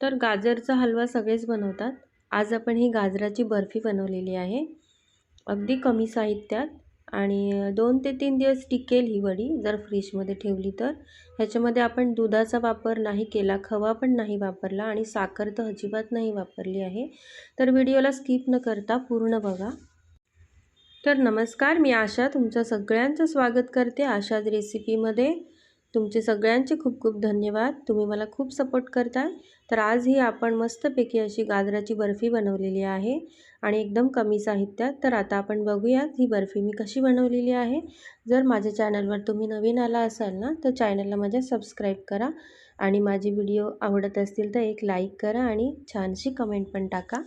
तर गाजरचा हलवा सगळेच बनवतात. आज आपण ही गाजराची बर्फी बनवलेली आहे. अगदी कमी साहित्यात आणि दोन ते तीन दिवस टिकेल ही वडी जर फ्रीजमध्ये ठेवली तर. ह्याच्यामध्ये आपण दुधाचा वापर नाही केला खवा पण नाही वापरला आणि साखर तर अजिबात नाही वापरली आहे. तर व्हिडिओला स्किप न करता पूर्ण बघा. तर नमस्कार मी आशा तुमचं सगळ्यांचं स्वागत करते आशाच रेसिपीमध्ये. तुमचे सगळ्यांचे खूप खूप धन्यवाद. तुम्ही मला खूप सपोर्ट करताय. तर आज ही आपण मस्तपैकी अशी गाजराची बर्फी बनवलेली आहे आणि एकदम कमी साहित्यात. तर आता आपण बघूयात ही बर्फी मी कशी बनवलेली आहे. जर माझ्या चॅनलवर तुम्ही नवीन आला असाल ना तर चॅनलला माझ्या सबस्क्राईब करा आणि माझे व्हिडिओ आवडत असतील तर एक लाईक करा आणि छानशी कमेंट पण टाका.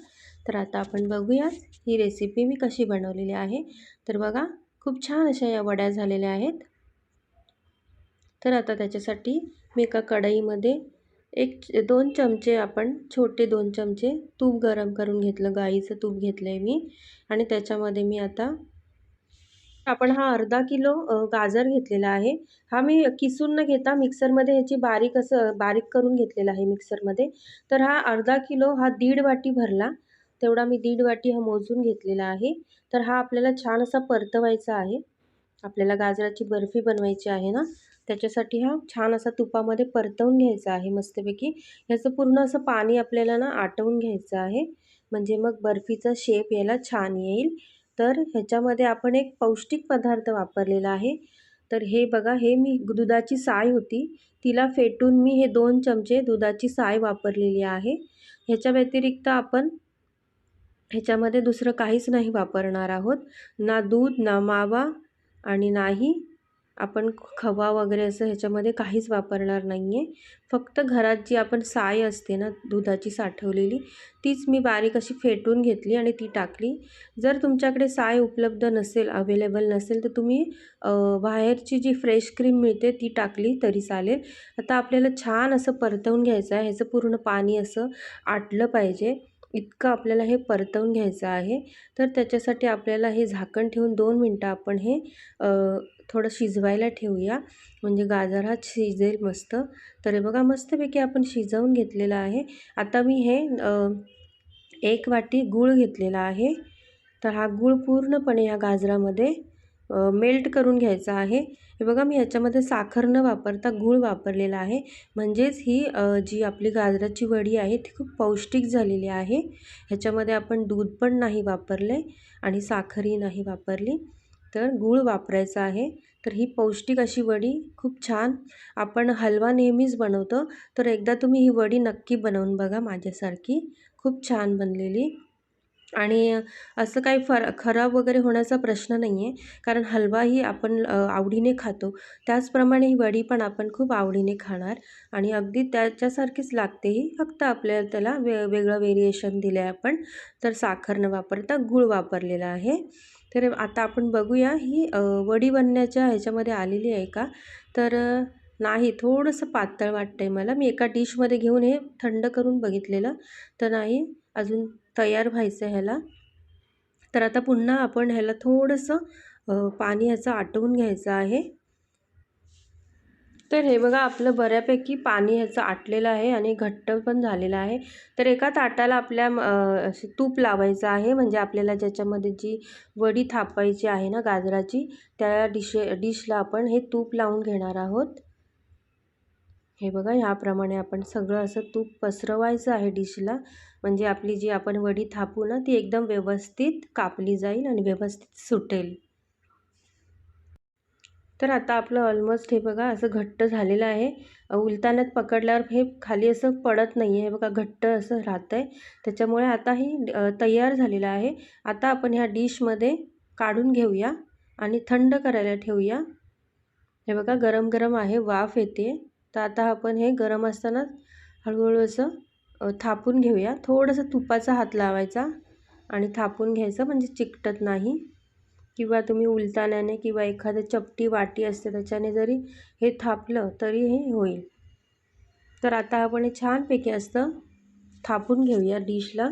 तर आता आपण बघूयात ही रेसिपी मी कशी बनवलेली आहे. तर बघा खूप छान अशा या वड्या झालेल्या आहेत. तर आता त्याच्यासाठी मी एका कढईमध्ये एक दोन चमचे आपण छोटे दोन चमचे तूप गरम करून घेतलं. गाईचं तूप घेतलं आहे मी. आणि त्याच्यामध्ये मी आता आपण हा अर्धा किलो गाजर घेतलेला आहे. हा मी किसून न घेता मिक्सरमध्ये ह्याची बारीक असं बारीक करून घेतलेला आहे मिक्सरमध्ये. तर हा अर्धा किलो हा दीड वाटी भरला. तेवढा मी दीड वाटी हा मोजून घेतलेला आहे. तर हा आपल्याला छान असा परतवायचा आहे. आपल्याला गाजराची बर्फी बनवायची आहे ना? त्याच्यासाठी हा छान असा तुपामध्ये परतवून घ्यायचा आहे मस्तपैकी. ह्याचं पूर्ण असं पाणी आपल्याला ना आटवून घ्यायचं आहे. म्हणजे मग बर्फीचा शेप याला छान येईल. तर ह्याच्यामध्ये आपण एक पौष्टिक पदार्थ वापरलेला आहे. तर हे बघा हे मी दुधाची साय होती. तिला फेटून मी हे दोन चमचे दुधाची साय वापरलेली आहे. ह्याच्या व्यतिरिक्त आपण ह्याच्यामध्ये दुसरं काहीच नाही वापरणार आहोत. ना दूध ना मावा आणि नाही आपण खवा वगैरे असं ह्याच्यामध्ये काहीच वापरणार नाही आहे फक्त घरात जी आपण साय असते ना दुधाची साठवलेली तीच मी बारीक अशी फेटून घेतली आणि ती टाकली. जर तुमच्याकडे साय उपलब्ध नसेल अवेलेबल नसेल तर तुम्ही बाहेरची जी फ्रेश क्रीम मिळते ती टाकली तरी चालेल. आता आपल्याला छान असं परतवून घ्यायचं आहे. ह्याचं पूर्ण पाणी असं आटलं पाहिजे. इतकं आपल्याला हे परतवून घ्यायचं आहे. तर त्याच्यासाठी आपल्याला हे झाकण ठेवून दोन मिनटं आपण हे थोडं शिजवायला ठेवूया. म्हणजे गाजर हा शिजेल मस्त. तर हे बघा मस्तपैकी आपण शिजवून घेतलेलं आहे. आता मी हे एक वाटी गूळ घेतलेला आहे. तर हा गूळ पूर्णपणे ह्या गाजरामध्ये मेल्ट करून घ्यायचा आहे. हे बघा मी ह्याच्यामध्ये साखर न वापरता गूळ वापरलेला आहे. म्हणजेच ही जी आपली गाजराची वडी आहे ती खूप पौष्टिक झालेली आहे. ह्याच्यामध्ये आपण दूध पण नाही वापरले आणि साखरही नाही वापरली. तर गूळ वापरायचा आहे. तर ही पौष्टिक अशी वडी खूप छान आपण हलवा नेहमीच बनवतो. तर एकदा तुम्ही ही वडी नक्की बनवून बघा माझ्यासारखी. खूप छान बनलेली. आणि असं काही फर खराब वगैरे होण्याचा प्रश्न नाही आहे कारण हलवा ही आपण आवडीने खातो. त्याचप्रमाणे ही वडी पण आपण खूप आवडीने खाणार. आणि अगदी त्याच्यासारखीच लागते ही. फक्त आपल्याला त्याला वे वेगळं व्हेरिएशन दिलं आहे आपण. तर साखर न वापरता गूळ वापरलेला आहे. तर आता आपण बघूया ही वडी बनण्याच्या ह्याच्यामध्ये आलेली आहे का? तर नाही थोडंसं पातळ वाटतं आहे मला. मी एका डिशमध्ये घेऊन हे थंड करून बघितलेलं. तर नाही अजून तयार व्हायचं ह्याला. तर आता पुन्हा आपण ह्याला थोडंसं पाणी ह्याचं आटवून घ्यायचं आहे. तर हे बघा आपलं बऱ्यापैकी पाणी ह्याचं आटलेलं आहे आणि घट्ट पण झालेलं आहे. तर एका ताटाला आपल्या तूप लावायचं आहे. म्हणजे आपल्याला ज्याच्यामध्ये जी वडी थापायची आहे ना गाजराची त्या डिशे डिशला आपण हे तूप लावून घेणार आहोत. हे बघा ह्याप्रमाणे आपण सगळं असं तूप पसरवायचं आहे डिशला. म्हणजे आपली जी आपण वडी थापू ना ती एकदम व्यवस्थित कापली जाईल आणि व्यवस्थित सुटेल. तर आता आपलं ऑलमोस्ट हे बघा असं घट्ट झालेलं आहे. उलतानात पकडल्यावर हे खाली असं पडत नाही आहे हे बघा घट्ट असं राहतं आहे त्याच्यामुळे आता हे तयार झालेलं आहे. आता आपण ह्या डिशमध्ये काढून घेऊया आणि थंड करायला ठेवूया. हे बघा गरम गरम आहे वाफ येते. तर आता आपण हे गरम असताना हळूहळू असं थापून घेऊया. थोडंसं तुपाचा हात लावायचा आणि थापून घ्यायचं म्हणजे चिकटत नाही. किंवा तुम्ही उलटाण्याने किंवा एखादं चपटी वाटी असते त्याच्याने जरी हे थापलं तरी हे होईल. तर आता आपण हे छानपैकी असतं थापून घेऊया डिशला.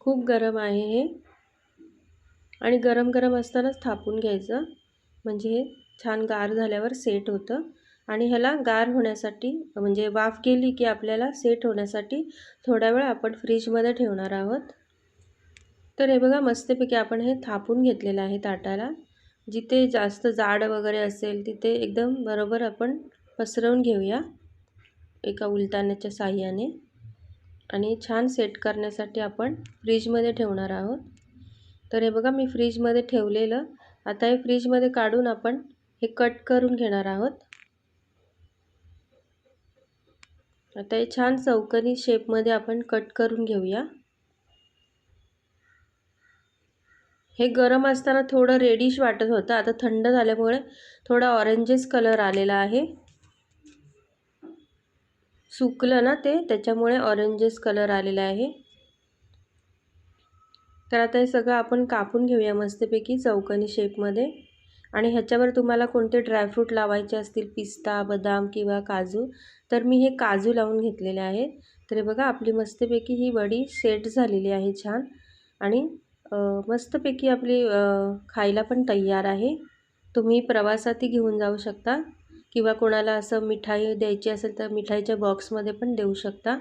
खूप गरम आहे हे. आणि गरम गरम असतानाच थापून घ्यायचं. म्हणजे हे छान गार झाल्यावर सेट होतं. आणि ह्याला गार होण्यासाठी म्हणजे वाफ गेली की आपल्याला सेट होण्यासाठी थोडा वेळ आपण फ्रीजमध्ये ठेवणार आहोत. तर हे बघा मस्तपैकी आपण हे थापून घेतलेलं आहे ताटाला. जिथे जास्त जाड वगैरे असेल तिथे एकदम बरोबर आपण पसरवून घेऊया एका उलटाण्याच्या साह्याने. आणि छान सेट करण्यासाठी आपण फ्रीजमध्ये ठेवणार आहोत. तर हे बघा मी फ्रीजमध्ये ठेवलेलं. आता हे फ्रीजमध्ये काढून आपण हे कट करून घेणार आहोत. आता हे छान चौकनी शेपमध्ये आपण कट करून घेऊया. हे गरम असताना थोडं रेडिश वाटत होतं. आता थंड झाल्यामुळे थोडा ऑरेंजेस कलर आलेला आहे. सुकलं ना ते त्याच्यामुळे ऑरेंजेस कलर आलेला आहे. तर आता हे सगळं आपण कापून घेऊया मस्तपैकी चौकनी शेपमध्ये आणि ह्याच्यावर तुम्हाला कोणते ड्रायफ्रूट लावायचे असतील पिस्ता बदाम किंवा काजू तर मी हे काजू लावून घेतलेले आहेत. तर बघा आपली मस्तपैकी ही वडी सेट झालेली आहे छान. आणि मस्तपैकी आपली खायला पण तयार आहे. तुम्ही प्रवासातही घेऊन जाऊ शकता. किंवा कोणाला असं मिठाई द्यायची असेल तर मिठाईच्या बॉक्समध्ये पण देऊ शकता.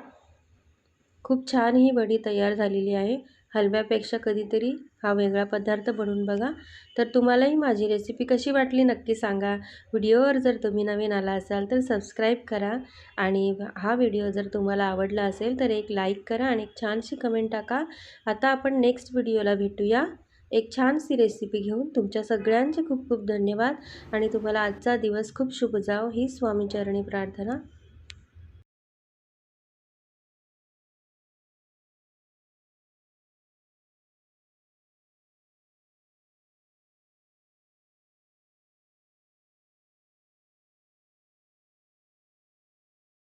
खूप छान ही वडी तयार झालेली आहे. हलव्यापेक्षा कधीतरी हा वेगळा पदार्थ बनवून बघा. तर तुम्हालाही माझी रेसिपी कशी वाटली नक्की सांगा. व्हिडिओवर जर तुम्ही नवीन आला असाल तर सबस्क्राईब करा. आणि हा व्हिडिओ जर तुम्हाला आवडला असेल तर एक लाईक करा आणि एक छानशी कमेंट टाका. आता आपण नेक्स्ट व्हिडिओला भेटूया. एक छानशी रेसिपी घेऊन तुमच्या सगळ्यांचे खूप खूप धन्यवाद. आणि तुम्हाला आजचा दिवस खूप शुभ जाओ. ही स्वामीचरणी प्रार्थना.